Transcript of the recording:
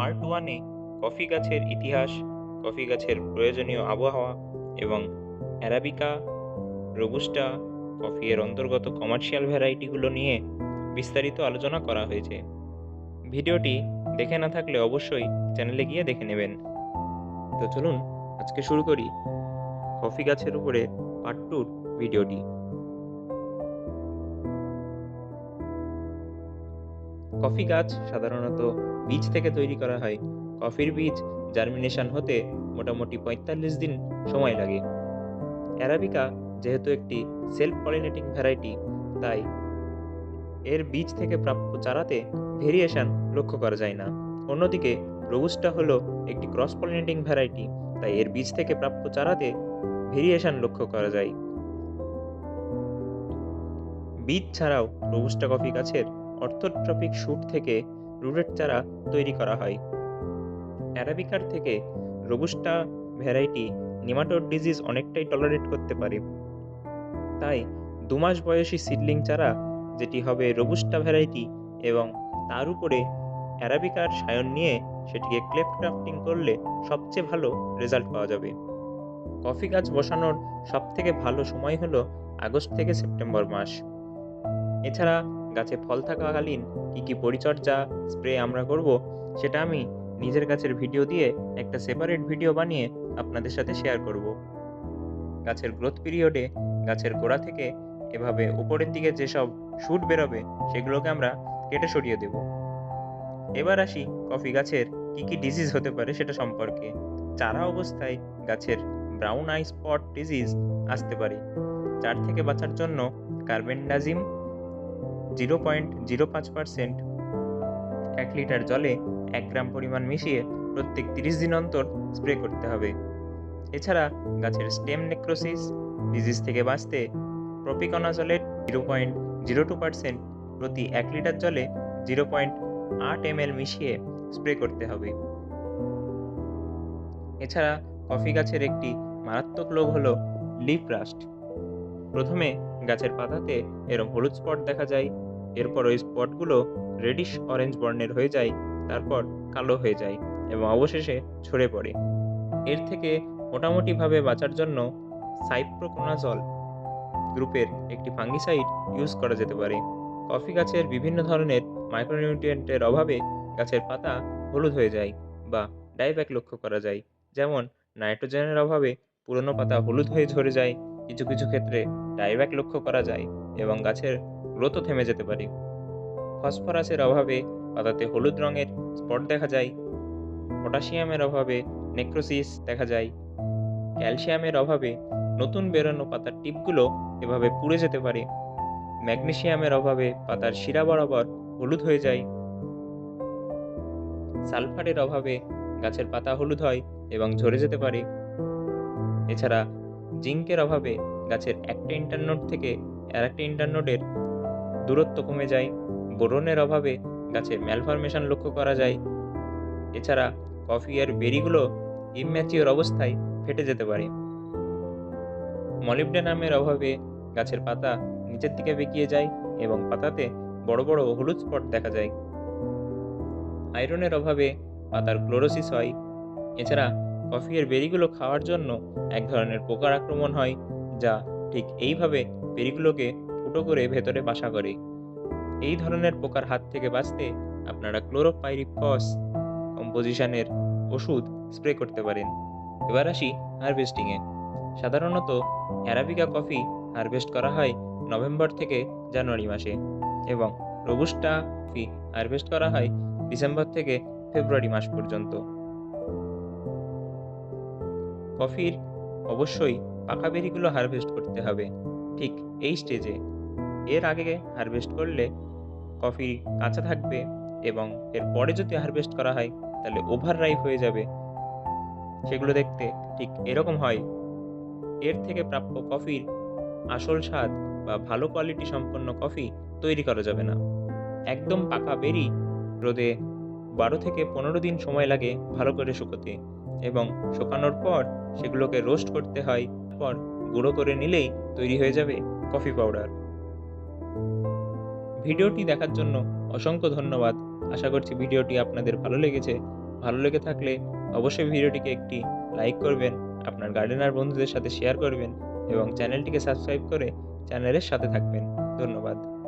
Part ওয়ানে coffee গাছের ইতিহাস, কফি গাছের প্রয়োজনীয় আবহাওয়া এবং অ্যারাবিকা, রোবুস্টা কফি এর অন্তর্গত কমার্শিয়াল ভ্যারাইটিগুলো নিয়ে বিস্তারিত আলোচনা করা হয়েছে। ভিডিওটি দেখে না থাকলে অবশ্যই চ্যানেলে গিয়ে দেখে নেবেন। তো চলুন, আজকে শুরু করি কফি গাছের উপরে পার্ট টুর ভিডিওটি। কফি গাছ সাধারণত বীজ থেকে তৈরি করা হয়। কফির বীজ জার্মিনেশন হতে মোটামুটি পঁয়তাল্লিশ দিন সময় লাগে। অ্যারাবিকা যেহেতু একটি সেলফ পলিনেটিং ভ্যারাইটি তাই এর বীজ থেকে প্রাপ্য চারাতে ভেরিয়েশন লক্ষ্য করা যায় না। অন্যদিকে রোবুস্টা হলো একটি ক্রস পলিনেটিং ভ্যারাইটি তাই এর বীজ থেকে প্রাপ্য চারাতে ভেরিয়েশন লক্ষ্য করা যায়। বীজ ছাড়াও রোবুস্টা কফি গাছের অর্থোট্রপিক শুট থেকে রুটেড চারা তৈরি করা হয়। অ্যারাবিকার থেকে রোবুস্টা ভ্যারাইটি নিমাটোড ডিজিজ অনেকটাই টলারেট করতে পারে। তাই দু মাস বয়সী সিডলিং চারা, যেটি হবে রোবুস্টা ভ্যারাইটি এবং তার উপরে অ্যারাবিকার সায়ন নিয়ে সেটিকে ক্লেফট ক্রাফটিং করলে সবচেয়ে ভালো রেজাল্ট পাওয়া যাবে। কফি গাছ বসানোর সবথেকে ভালো সময় হলো আগস্ট থেকে সেপ্টেম্বর মাস। এছাড়া গাছে ফল থাকাকালীন কী কী পরিচর্যা, স্প্রে আমরা করব, সেটা আমি নিজের গাছের ভিডিও দিয়ে একটা সেপারেট ভিডিও বানিয়ে আপনাদের সাথে শেয়ার করব। গাছের গ্রোথ পিরিয়ডে গাছের গোড়া থেকে এভাবে উপরের দিকে যেসব শুট বেরোবে, সেগুলোকে আমরা কেটে সরিয়ে দেব। এবার আসি কফি গাছের কি কি ডিজিজ হতে পারে সেটা সম্পর্কে। চারা অবস্থায় গাছের ব্রাউন আই স্পট ডিজিজ আসতে পারে, যার থেকে বাঁচার জন্য কার্বেন্ডাজিম জিরো পয়েন্ট জিরো পাঁচ পার্সেন্ট এক লিটার জলে এক গ্রাম পরিমাণ মিশিয়ে প্রত্যেক তিরিশ দিন অন্তর স্প্রে করতে হবে। এছাড়া গাছের স্টেম নেক্রোসিস, ডিজিজ থেকে বাঁচতে প্রপিকনাজলের zero point zero two percent প্রতি এক লিটার জলে জিরো পয়েন্ট আট এম মিশিয়ে স্প্রে করতে হবে। এছাড়া কফি গাছের একটি মারাত্মক রোগ হলো লিফ রাস্ট। প্রথমে গাছের পাতাতে এরম হলুদ স্পট দেখা যায়। এরপর ওই স্পটগুলো রেডিশ অরেঞ্জ বর্ণের হয়ে যায়, তারপর কালো হয়ে যায় এবং অবশেষে ঝরে পড়ে। এর থেকে মোটামুটিভাবে বাঁচার জন্য সাইপ্রোকোনাজল গ্রুপের একটি ফাঙ্গিসাইড ইউজ করা যেতে পারে। কফি গাছের বিভিন্ন ধরনের মাইক্রোনিউট্রিয়েন্টের অভাবে গাছের পাতা হলুদ হয়ে যায় বা ডাইব্যাক লক্ষ্য করা যায়। যেমন নাইট্রোজেনের অভাবে পুরনো পাতা হলুদ হয়ে ঝরে যায়। কিছু কিছু ক্ষেত্রে ডাইব্যাক লক্ষ্য করা যায় এবং গাছের গ্রোথও থেমে যেতে পারে। ফসফরাসের অভাবে পাতাতে হলুদ রঙের স্পট দেখা যায়, পটাশিয়ামের অভাবে নেক্রোসিস দেখা যায়, ক্যালসিয়ামের অভাবে নতুন বেরোনো পাতার টিপগুলো এভাবে পুড়ে যেতে পারে, ম্যাগনেসিয়ামের অভাবে পাতার শিরা বরাবর হলুদ হয়ে যায়। সালফারের অভাবে গাছের পাতা হলুদ হয় এবং ঝরে যেতে পারে। এছাড়া জিঙ্কের অভাবে গাছের একটা ইন্টারনোড থেকে আর একটা ইন্টারনোডের দূরত্ব কমে যায়, বোরনের অভাবে গাছের ম্যালফরমেশন লক্ষ্য করা যায়। এছাড়া কফি এর বেরিগুলো ইম্যাচিওর অবস্থায় ফেটে যেতে পারে। মলিবডেনামের অভাবে গাছের পাতা নিচের দিকে বেঁকিয়ে যায় এবং পাতাতে বড় বড় হলুদ স্পট দেখা যায়। আয়রনের অভাবে পাতার ক্লোরোসিস হয়। এছাড়া কফি এর বেরিগুলো খাওয়ার জন্য এক ধরনের পোকার আক্রমণ হয়, যা ঠিক এইভাবে বেরিগুলোকে ফুটো করে ভেতরে বাসা করে। এই ধরনের পোকার হাত থেকে বাঁচতে আপনারা ক্লোরোপাইরিফস কম্পোজিশনের ওষুধ স্প্রে করতে পারেন। এবার আসি হারভেস্টিংয়ে। সাধারণত অ্যারাবিকা কফি হারভেস্ট করা হয় নভেম্বর থেকে জানুয়ারি মাসে এবং রোবুস্টা কফি হারভেস্ট করা হয় ডিসেম্বর থেকে ফেব্রুয়ারি মাস পর্যন্ত। কফির অবশ্যই পাকা বেরিগুলো হারভেস্ট করতে হবে। ঠিক এই স্টেজে এর আগে হারভেস্ট করলে কফি কাঁচা থাকবে এবং এর পরে যদি হারভেস্ট করা হয়, তাহলে ওভার রাইপ হয়ে যাবে। সেগুলো দেখতে ঠিক এরকম হয়। এর থেকে প্রাপ্য কফির আসল স্বাদ বা ভালো কোয়ালিটি সম্পন্ন কফি তৈরি করা যাবে না। একদম পাকা বেরি রোদে বারো থেকে পনেরো দিন সময় লাগে ভালো করে শুকোতে এবং শুকানোর পর সেগুলোকে রোস্ট করতে হয়। তারপর গুঁড়ো করে নিলেই তৈরি হয়ে যাবে কফি পাউডার ভিডিওটি দেখার জন্য অসংখ্য ধন্যবাদ আশা করছি ভিডিওটি আপনাদের ভালো লেগেছে ভালো লেগে থাকলে অবশ্যই ভিডিওটিকে একটি লাইক করবেন, আপনার গার্ডেনার বন্ধুদের সাথে শেয়ার করবেন এবং চ্যানেলটিকে সাবস্ক্রাইব করে চ্যানেলের সাথে থাকবেন। ধন্যবাদ।